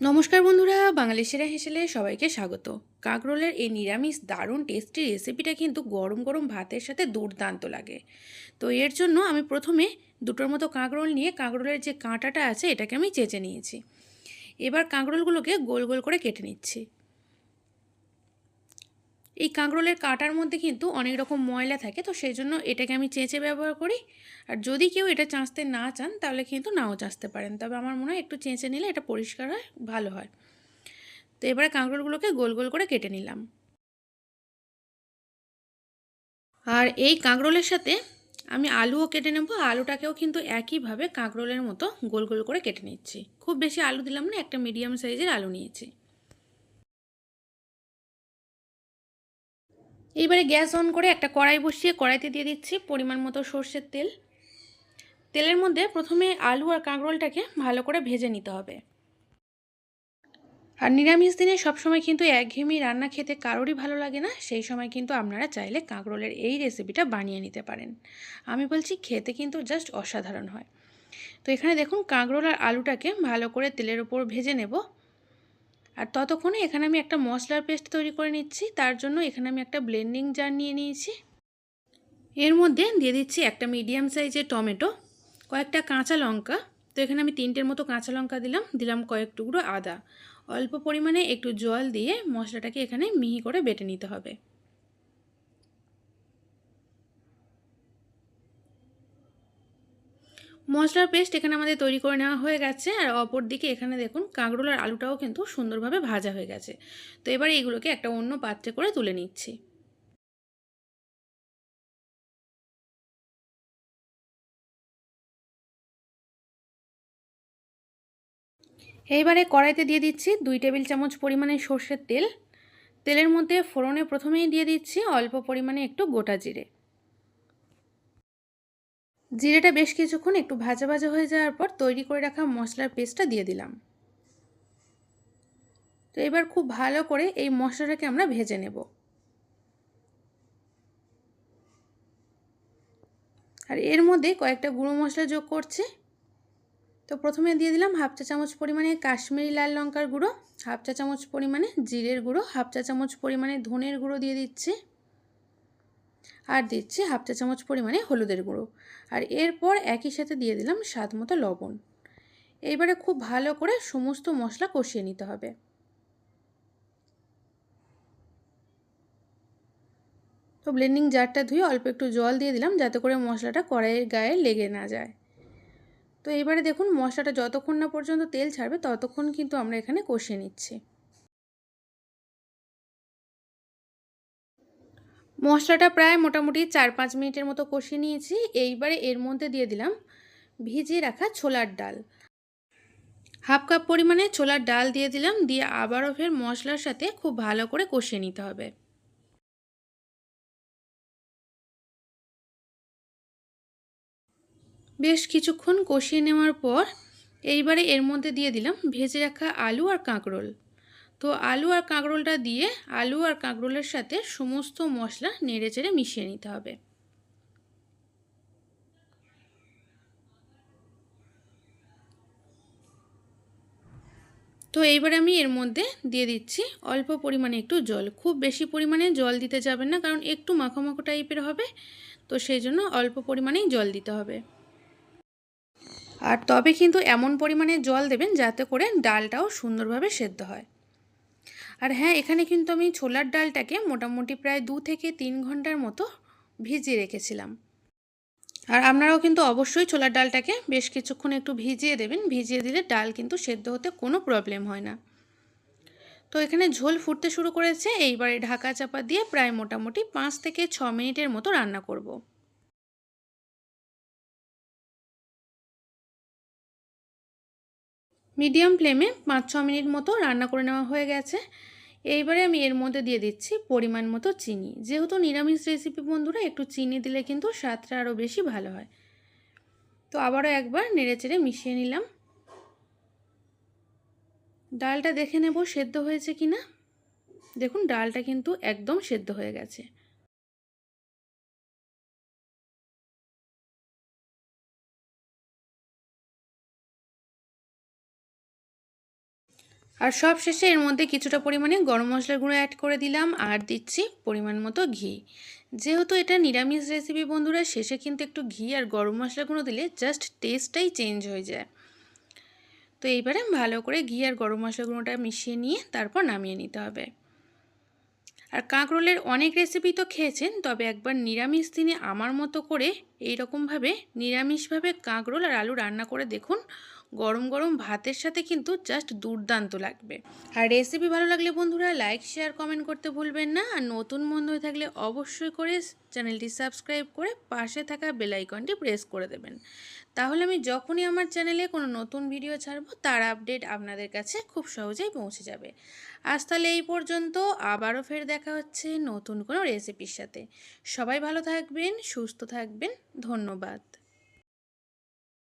নমস্কার বন্ধুরা, বাঙালি সেরা হেসেলে সবাইকে স্বাগত। কাঁকরোলের এই নিরামিষ দারুণ টেস্টি রেসিপিটা কিন্তু গরম গরম ভাতের সাথে দুর্দান্ত লাগে। তো এর জন্য আমি প্রথমে দুটোর মতো কাঁকরোল নিয়ে কাঁকরোলের যে কাঁটাটা আছে এটাকে আমি চেঁচে নিয়েছি। এবার কাঁকরোলগুলোকে গোল গোল করে কেটে নিচ্ছি। এই কাঁকরোলের কাঁটার মধ্যে কিন্তু অনেক রকম ময়লা থাকে, তো সেই জন্য এটাকে আমি চেঁচে ব্যবহার করি। আর যদি কেউ এটা চাঁচতে না চান, তাহলে কিন্তু নাও চাঁচতে পারেন। তবে আমার মনে হয় একটু চেঁচে নিলে এটা পরিষ্কার হয়, ভালো হয়। তো এবারে কাঁকরোলগুলোকে গোল গোল করে কেটে নিলাম। আর এই কাঁকরোলের সাথে আমি আলুও কেটে নেব। আলুটাকেও কিন্তু একইভাবে কাঁকরোলের মতো গোল গোল করে কেটে নিচ্ছি। খুব বেশি আলু দিলাম না, একটা মিডিয়াম সাইজের আলু নিয়েছি। এইবারে গ্যাস অন করে একটা কড়াই বসিয়ে কড়াইতে দিয়ে দিচ্ছি পরিমাণ মতো সর্ষের তেল। তেলের মধ্যে প্রথমে আলু আর কাঁকরোলটাকে ভালো করে ভেজে নিতে হবে। আর নিরামিষ দিনে সবসময় কিন্তু একঘেয়েমি রান্না খেতে কারোরই ভালো লাগে না, সেই সময় কিন্তু আপনারা চাইলে কাঁকরোলের এই রেসিপিটা বানিয়ে নিতে পারেন। আমি বলছি খেতে কিন্তু জাস্ট অসাধারণ হয়। তো এখানে দেখুন কাঁকরোল আর আলুটাকে ভালো করে তেলের ওপর ভেজে নেব। আর ততক্ষণে এখানে আমি একটা মশলার পেস্ট তৈরি করে নিচ্ছি। তার জন্য এখানে আমি একটা ব্লেন্ডিং জার নিয়ে নিয়েছি। এর মধ্যে দিয়ে দিচ্ছি একটা মিডিয়াম সাইজের টমেটো, কয়েকটা কাঁচা লঙ্কা। তো এখানে আমি তিনটের মতো কাঁচা লঙ্কা দিলাম দিলাম কয়েক টুকরো আদা। অল্প পরিমাণে একটু জল দিয়ে মশলাটাকে এখানে মিহি করে বেটে নিতে হবে। মশলার পেস্ট এখানে আমাদের তৈরি করে নেওয়া হয়ে গেছে, আর অপর দিকে এখানে দেখুন কাঁকরোল আর আলুটাও কিন্তু সুন্দরভাবে ভাজা হয়ে গেছে। তো এবার এইগুলোকে একটা অন্য পাত্রে করে তুলে নিচ্ছি। এইবারে কড়াইতে দিয়ে দিচ্ছি দুই টেবিল চামচ পরিমাণে সর্ষের তেল। তেলের মধ্যে ফোড়নে প্রথমেই দিয়ে দিচ্ছি অল্প পরিমাণে একটু গোটা জিরে। জিরেটা বেশ কিছুক্ষণ একটু ভাজা ভাজা হয়ে যাওয়ার পর তৈরি করে রাখা মশলার পেস্টটা দিয়ে দিলাম। তো এবার খুব ভালো করে এই মশলাটাকে আমরা ভেজে নেব। আর এর মধ্যে কয়েকটা গুঁড়ো মশলা যোগ করছি। তো প্রথমে দিয়ে দিলাম হাফ চা চামচ পরিমাণে কাশ্মীরি লাল লঙ্কার গুঁড়ো, হাফ চা চামচ পরিমাণে জিরের গুঁড়ো, হাফ চা চামচ পরিমাণে ধনের গুঁড়ো দিয়ে দিচ্ছি। আর দিচ্ছি হাফ চা চামচ পরিমাণে হলুদের গুঁড়ো। আর এরপর একই সাথে দিয়ে দিলাম স্বাদ মতো লবণ। এইবারে খুব ভালো করে সমস্ত মশলা কষিয়ে নিতে হবে। তো ব্লেন্ডিং জারটা ধুয়ে অল্প একটু জল দিয়ে দিলাম যাতে করে মশলাটা কড়াইয়ের গায়ে লেগে না যায়। তো এবারে দেখুন মশলাটা যতক্ষণ না পর্যন্ত তেল ছাড়বে ততক্ষণ কিন্তু আমরা এখানে কষিয়ে নিচ্ছি। মশলাটা প্রায় মোটামুটি চার পাঁচ মিনিটের মতো কষিয়ে নিয়েছি। এইবারে এর মধ্যে দিয়ে দিলাম ভিজিয়ে রাখা ছোলার ডাল। হাফ কাপ পরিমাণে ছোলার ডাল দিয়ে দিলাম, দিয়ে আবারও ফের মশলার সাথে খুব ভালো করে কষিয়ে নিতে হবে। বেশ কিছুক্ষণ কষিয়ে নেওয়ার পর এইবারে এর মধ্যে দিয়ে দিলাম ভেজে রাখা আলু আর কাঁকরোল। তো আলু আর কাঁকরোলটা দিয়ে আলু আর কাঁকরোলের সাথে সমস্ত মশলা নেড়ে চেড়ে মিশিয়ে নিতে হবে। তো এইবারে আমি এর মধ্যে দিয়ে দিচ্ছি অল্প পরিমাণে একটু জল। খুব বেশি পরিমাণে জল দিতে যাবেন না, কারণ একটু মাখো মাখো টাইপের হবে। তো সেই জন্য অল্প পরিমাণেই জল দিতে হবে। আর তবে কিন্তু এমন পরিমাণে জল দেবেন যাতে করে ডালটাও সুন্দরভাবে সেদ্ধ হয়। আর হ্যাঁ এখানে কিন্তু আমি ছোলার ডালটাকে মোটামুটি প্রায় দু থেকে তিন ঘণ্টার মতো ভিজিয়ে রেখেছিলাম। আর আপনারাও কিন্তু অবশ্যই ছোলার ডালটাকে বেশ কিছুক্ষণ একটু ভিজিয়ে দেবেন। ভিজিয়ে দিলে ডাল কিন্তু সেদ্ধ হতে কোনো প্রবলেম হয় না। তো এখানে ঝোল ফুটতে শুরু করেছে। এইবারে ঢাকা চাপা দিয়ে প্রায় মোটামুটি পাঁচ থেকে ছ মিনিটের মতো রান্না করব। মিডিয়াম ফ্লেমে পাঁচ ছ মিনিট মতো রান্না করে নেওয়া হয়ে গেছে। এইবারে আমি এর মধ্যে দিয়ে দিচ্ছি পরিমাণ মতো চিনি। যেহেতু নিরামিষ রেসিপি বন্ধুরা, একটু চিনি দিলে কিন্তু স্বাদটা আরও বেশি ভালো হয়। তো আবারও একবার নেড়ে চেড়ে মিশিয়ে নিলাম। ডালটা দেখে নেব সেদ্ধ হয়েছে কি না দেখুন, ডালটা কিন্তু একদম সেদ্ধ হয়ে গেছে। আর সব শেষে এর মধ্যে কিছুটা পরিমাণে গরম মশলার গুঁড়ো অ্যাড করে দিলাম আর দিচ্ছি পরিমাণ মতো ঘি। যেহেতু এটা নিরামিষ রেসিপি বন্ধুরা, শেষে কিন্তু একটু ঘি আর গরম মশলা গুঁড়ো দিলে জাস্ট টেস্টটাই চেঞ্জ হয়ে যায়। তো এইবারে ভালো করে ঘি আর গরম মশলা গুঁড়োটা মিশিয়ে নিয়ে তারপর নামিয়ে নিতে হবে। আর কাঁকরোলের অনেক রেসিপি তো খেয়েছেন, তবে একবার নিরামিষ দিনে আমার মতো করে এই রকমভাবে নিরামিষভাবে কাঁকরোল আর আলু রান্না করে দেখুন গরম গরম ভাতের সাথে কিন্তু জাস্ট দুর্দান্ত লাগবে। আর রেসিপি ভালো লাগলে বন্ধুরা লাইক শেয়ার কমেন্ট করতে ভুলবেন না। আর নতুন বন্ধু হয়ে থাকলে অবশ্যই করে চ্যানেলটি সাবস্ক্রাইব করে পাশে থাকা বেলাইকনটি প্রেস করে দেবেন। তাহলে আমি যখনই আমার চ্যানেলে কোনো নতুন ভিডিও ছাড়বো, তার আপডেট আপনাদের কাছে খুব সহজেই পৌঁছে যাবে। আজ তাহলে এই পর্যন্ত, আবারও ফের দেখা হচ্ছে নতুন কোনো রেসিপির সাথে। সবাই ভালো থাকবেন, সুস্থ থাকবেন, ধন্যবাদ।